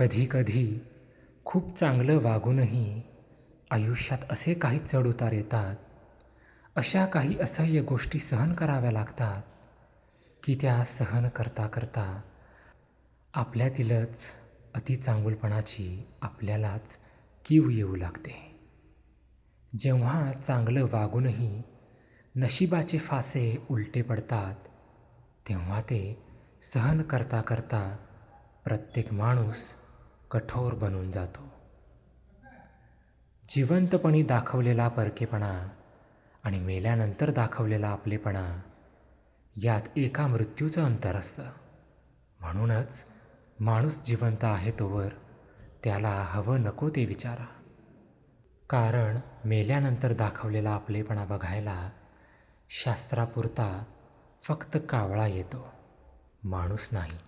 कधीकधी खूप चांगलं वागूनही आयुष्यात असे काही चढउतार येतात. अशा काही असह्य गोष्टी सहन कराव्या लागतात की त्या सहन करता करता आपल्यातीलच अति चांगुलपणाची आपल्यालाच कीव येऊ लागते. जेव्हा चांगलं वागूनही नशिबाचे फासे उलटे पडतात तेव्हा ते सहन करता करता प्रत्येक माणूस कठोर बनून जातो. जिवंतपणी दाखवलेला परकेपणा आणि मेल्यानंतर दाखवलेला आपलेपणा यात एका मृत्यूचं अंतर असतं. म्हणूनच माणूस जिवंत आहे तोवर त्याला हवं नको ते विचारा. कारण मेल्यानंतर दाखवलेला आपलेपणा बघायला शास्त्रापुरता फक्त कावळा येतो. माणूस नाही.